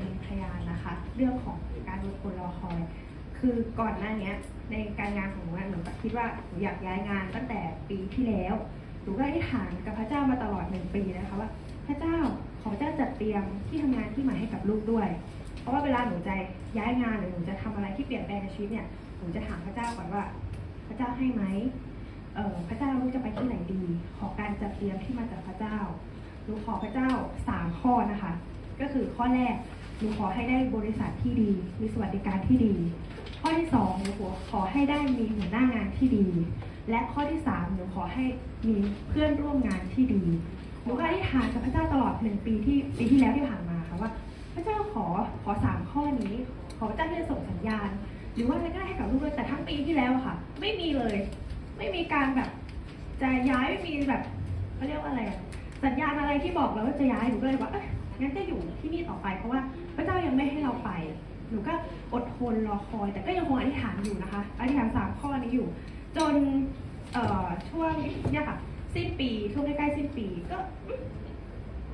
เป็นพยานนะคะ เรื่องของการอดทนรอคอย คือก่อนหน้านี้ในการงานของหนูหนูคิดว่าหนูอยากย้ายงานตั้งแต่ปีที่แล้วหนูก็อธิษฐานกับพระเจ้ามาตลอดหนึ่งปีนะคะว่า พระเจ้าขอเจ้าจัดเตรียมที่ทำงานที่ใหม่ให้กับลูกด้วย เพราะว่าเวลาหนูจะย้ายงานหรือหนูจะทำอะไรที่เปลี่ยนแปลงในชีวิตเนี่ยหนูจะถามพระเจ้าก่อนว่า พระเจ้าให้ไหมเออพระเจ้าลูกจะไปที่ไหนดี ขอการจัดเตรียมที่มาจากพระเจ้าหนูขอพระเจ้าสามข้อนะคะ ก็คือข้อแรก หนูขอให้ได้บริษัทที่ดี มีสวัสดิการที่ดี ข้อที่สองหนูขอขอให้ได้มีหัวหน้างานที่ดี และข้อที่สามหนูขอให้มีเพื่อนร่วมงานที่ดีหนูก็อธิษฐานกับพระเจ้าตลอดหนึ่งปีที่ปีที่แล้วที่ผ่านมาค่ะว่า พระเจ้าขอขอสามข้อนี้ ขอพระเจ้าที่จะส่งสัญญาณ หรือว่าอะไรก็ได้ให้กับลูกด้วยแต่ทั้งปีที่แล้วค่ะ ไม่มีเลย ไม่มีการแบบ จะย้ายไม่มีแบบเขาเรียกว่าอะไรอะสัญญาณอะไรที่บอกเราว่าจะย้ายหนูก็เลยว่าเอ้ย งั้นจะอยู่ที่นี่ต่อไป เพราะว่าพระเจ้ายังไม่ให้เราไป หนูก็อดทนรอคอย แต่ก็ยังคงอธิษฐานอยู่นะคะ อธิษฐานสามข้อนี้อยู่ จนเอ่อช่วงเนี่ยค่ะสิ้นปีช่วงใกล้ๆสิ้นปีก็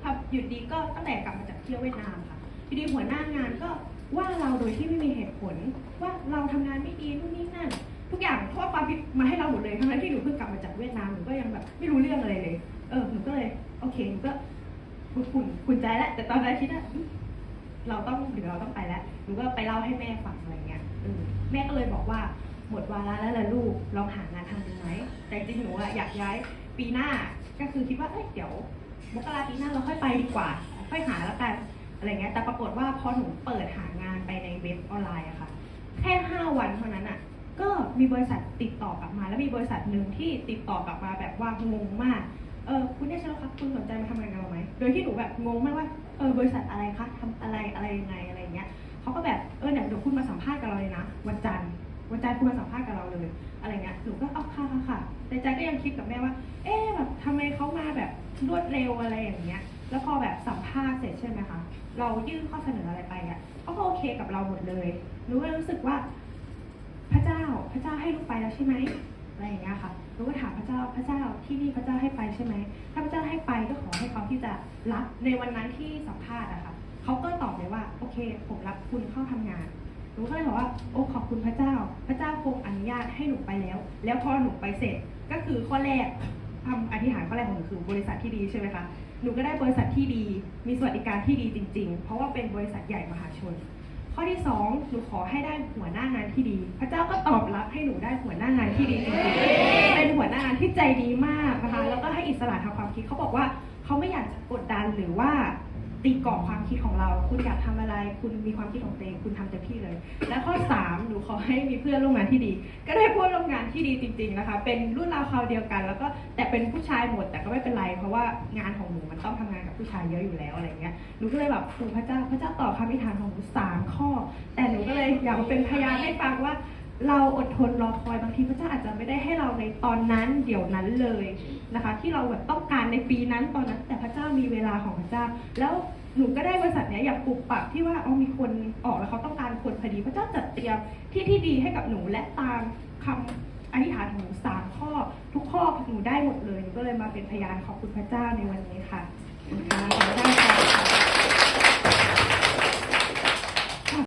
พอหยุดดีก็ตั้งแต่กลับมาจากเที่ยวเวียดนามค่ะอยู่ดีหัวหน้างานก็ว่าเราโดยที่ไม่มีเหตุผล ว่าเราทำงานไม่ดีนู่นนี่นั่น ทุกอย่างโทษความผิดมาให้เราหมดเลยทั้งนั้นที่หนูเพิ่งกลับมาจากเวียดนามหนูก็ยังแบบไม่รู้เรื่องอะไรเลย เออหนูก็เลยโอเคหนูก็ ขุนขุนขุนใจแล้วแต่ตอนนั้นคิดว่าเราต้องหรือเราต้องไปแล้วหนูก็ไปเล่าให้แม่ฟังอะไรเงี้ยแม่ก็เลยบอกว่าหมดวาระแล้วล่ะลูกลองหางานทำดูไหมแต่จริงหนูอะอยากย้ายปีหน้าก็คือคิดว่าเอ้ยเดี๋ยวมกราปีหน้าเราค่อยไปดีกว่า ค่อยหาแล้วกันอะไรเงี้ยแต่ปรากฏว่าพอหนูเปิดหางานไปในเว็บออนไลน์อะค่ะ แค่ห้าวันเท่านั้นอะก็มีบริษัทติดต่อกลับมา แล้วมีบริษัทหนึ่งที่ติดต่อกลับมาแบบว่างงมาก เออคุณได้ช่แล้วครับคุณสนใจมาทำงานกับเราไหมโดยที่หนูแบบงงมากว่าเออบริษัทอะไรคะทำอะไรอะไรยังไงอะไรอย่างเงี้ยเขาก็แบบเออเนี่ยเดี๋ยวคุณมาสัมภาษณ์กับเราเลยนะ วันจันทร์วันจันทร์คุณมาสัมภาษณ์กับเราเลยอะไรเงี้ยหนูก็เอาค่ะค่ะค่ะในใจก็ยังคิดกับแม่ว่า เอ๊ะแบบทำไมเขามาแบบรวดเร็วอะไรอย่างเงี้ย แล้วพอแบบสัมภาษณ์เสร็จใช่ไหมคะเรายื่นข้อเสนออะไรไปอะเขาก็โอเคกับเราหมดเลยหนูก็รู้สึกว่า พระเจ้าพระเจ้าให้ลูกไปแล้วใช่ไหม อะไรอย่างเงี้ยค่ะหนูก็ถามพระเจ้าพระเจ้าที่นี่พระเจ้าให้ไปใช่ไหมถ้าพระเจ้าให้ไปก็ขอให้เขาที่จะรับในวันนั้นที่สัมภาษณ์อะค่ะเขาก็ตอบเลยว่าโอเคผมรับคุณเข้าทำงานหนูก็เลยบอกว่าโอ้ขอบคุณพระเจ้า พระเจ้าคงอนุญาตให้หนูไปแล้ว แล้วพอหนูไปเสร็จก็คือข้อแรกทำอธิษฐานข้อแรกของหนูคือบริษัทที่ดีใช่ไหมคะหนูก็ได้บริษัทที่ดี มีสวัสดิการที่ดีจริง ๆ เพราะว่าเป็นบริษัทใหญ่มหาชน ข้อที่สองหนูขอให้ได้หัวหน้างานที่ดี พระเจ้าก็ตอบรับให้หนูได้หัวหน้างานที่ดีจริงๆเป็นหัวหน้างานที่ใจดีมากนะคะแล้วก็ให้อิสระทางความคิดเขาบอกว่าเขาไม่อยากจะกดดันหรือว่า ตีกรอบความคิดของเรา คุณอยากทำอะไร คุณมีความคิดของตัวเองคุณทำเต็มที่เลย และข้อสามหนูขอให้มีเพื่อนร่วมงานที่ดี ก็ได้เพื่อนร่วมงานที่ดีจริง ๆนะคะ เป็นรุ่นราวคราวเดียวกัน แล้วก็แต่เป็นผู้ชายหมดแต่ก็ไม่เป็นไร เพราะว่างานของหนูมันต้องทำงานกับผู้ชายเยอะอยู่แล้วอะไรเงี้ยหนูก็เลยแบบโอ้พระเจ้าพระเจ้าตอบคำอธิษฐานของหนูสามข้อ แต่หนูก็เลยอยากเป็นพยานให้ฟังว่าเราอดทนรอคอยบางทีพระเจ้าอาจจะไม่ได้ให้เราในตอนนั้นเดี๋ยวนั้นเลยนะคะ ที่เราแบบต้องการ ในปีนั้นตอนนั้นแต่พระเจ้ามีเวลาของพระเจ้า แล้วหนูก็ได้บริษัทเนี้ยอยากปลุกปักที่ว่าเอามีคนออกแล้วเขาต้องการคนพอดีพระเจ้าจัดเตรียมที่ที่ดีให้กับหนูและตามคำอธิษฐานของหนูสามข้อ ทุกข้อหนูได้หมดเลยหนูก็เลยมาเป็นพยานขอบคุณพระเจ้าในวันนี้ค่ะขอบคุณพระเจ้าค่ะ